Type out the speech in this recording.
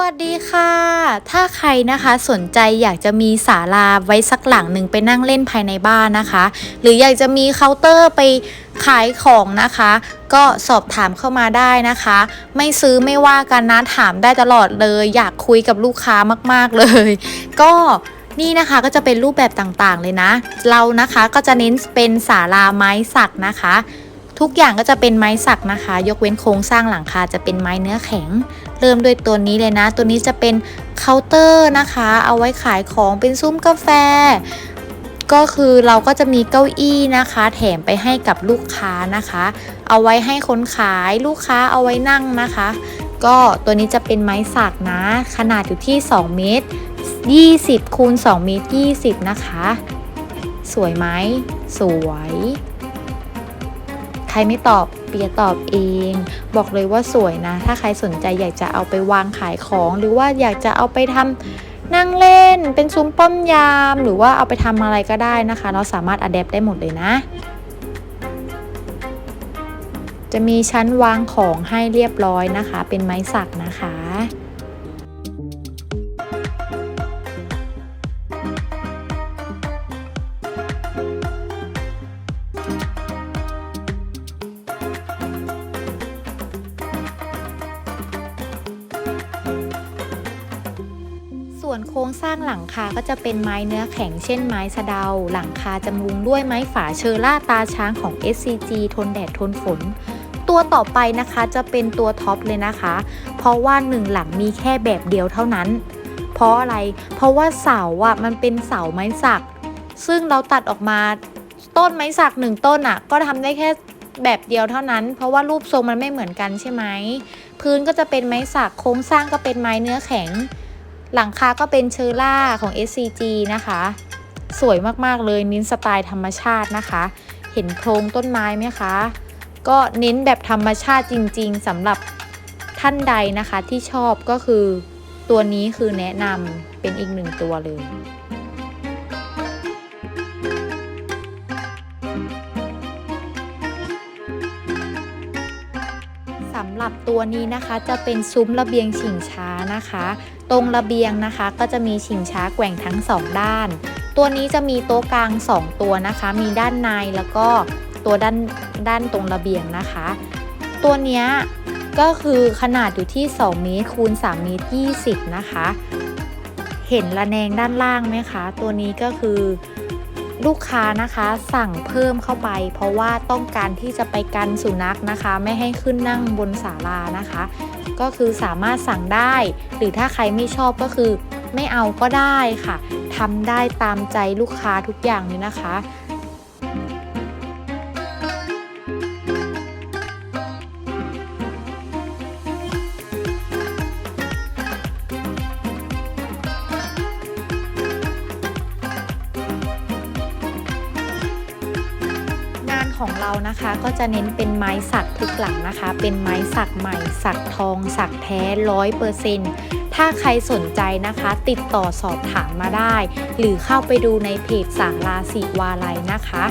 วัสดีค่ะ ถ้าใครนะคะสนใจอยากจะมีศาลาไว้สักหลังหนึ่งไปนั่งเล่นภายในบ้านนะคะ หรืออยากจะมีเคาน์เตอร์ไปขายของนะคะ ก็สอบถามเข้ามาได้นะคะ ไม่ซื้อไม่ว่ากันนะถามได้ตลอดเลย อยากคุยกับลูกค้ามากๆเลย ก็นี่นะคะก็จะเป็นรูปแบบต่างๆเลยนะ เรานะคะก็จะเน้นเป็นศาลาไม้สักนะคะ ทุกอย่างก็จะเป็นไม้สักนะคะ ยกเว้นโครงสร้างหลังคาจะเป็นไม้เนื้อแข็ง เริ่มด้วยตัวนี้เลยนะ ตัวนี้จะเป็นเคาน์เตอร์นะคะ เอาไว้ขายของเป็นซุ้มกาแฟ ก็คือเราก็จะมีเก้าอี้นะคะ แถมไปให้กับลูกค้านะคะ เอาไว้ให้คนขายลูกค้าเอาไว้นั่งนะคะ ก็ตัวนี้จะเป็นไม้สักนะ ขนาดอยู่ที่ 2 เมตร 20คูณ2เมตร 20 นะคะ สวยไหมสวย รไม่ตอบเปียตอบเอง บอกเลยว่าสวยนะ ถ้าใครสนใจอยากจะเอาไปวางขายของ หรือว่าอยากจะเอาไปทำนั่งเล่นเป็นซุ้มป้อมยาม หรือว่าเอาไปทำอะไรก็ได้นะคะ เราสามารถอัดแอปได้หมดเลยนะ จะมีชั้นวางของให้เรียบร้อยนะคะ เป็นไม้สักนะคะ วนโครงสร้างหลังคาก็จะเป็นไม้เนื้อแข็งเช่นไม้สะเดา หลังคาจะมุงด้วยไม้ฝาเชอร่าตาช้างของ SCG ทนแดดทนฝน ตัวต่อไปนะคะจะเป็นตัวท็อปเลยนะคะ เพราะว่าหนึ่งหลังมีแค่แบบเดียวเท่านั้น เพราะอะไร เพราะว่าเสาอะมันเป็นเสาไม้สัก ซึ่งเราตัดออกมาต้นไม้สักหนึ่งต้นอะ ก็ทำได้แค่แบบเดียวเท่านั้น เพราะว่ารูปทรงมันไม่เหมือนกันใช่ไหมพื้นก็จะเป็นไม้สักโครงสร้างก็เป็นไม้เนื้อแข็ง หลังคาก็เป็นเชอร่าของ SCG นะคะ สวยมากๆเลยนิ้นสไตล์ธรรมชาตินะคะ เห็นโครงต้นไม้ไหมคะ ก็เน้นแบบธรรมชาติจริงๆสำหรับท่านใดนะคะที่ชอบก็คือตัวนี้คือแนะนำเป็นอีกหนึ่งตัวเลย สำหรับตัวนี้นะคะจะเป็นซุ้มระเบียงชิงช้านะคะ ตรงระเบียงนะคะก็จะมีชิงช้าแกว่งทั้ง 2 ด้าน ตัวนี้จะมีโต๊ะกลาง 2 ตัวนะคะ มีด้านในแล้วก็ตัวด้านด้านตรงระเบียงนะคะ ตัวนี้ก็คือขนาดอยู่ที่ 2 เมตรคูณ3เมตร20 นะคะ เห็นระแนงด้านล่างไหมคะ ตัวนี้ก็คือ ลูกค้านะคะสั่งเพิ่มเข้าไป เพราะว่าต้องการที่จะไปกันสุนัขนะคะ ไม่ให้ขึ้นนั่งบนศาลานะคะ ก็คือสามารถสั่งได้ หรือถ้าใครไม่ชอบก็คือไม่เอาก็ได้ค่ะทำได้ตามใจลูกค้าทุกอย่างเลยนะคะ ของเรานะคะก็จะเน้นเป็นไม้สักทุกหลังนะคะ เป็นไม้สักใหม่ สักทอง สักแท้ร้อยเปอร์เซ็นต์ถ้าใครสนใจนะคะ ติดต่อสอบถามมาได้ หรือเข้าไปดูในเพจสาราศิวาลัยนะคะ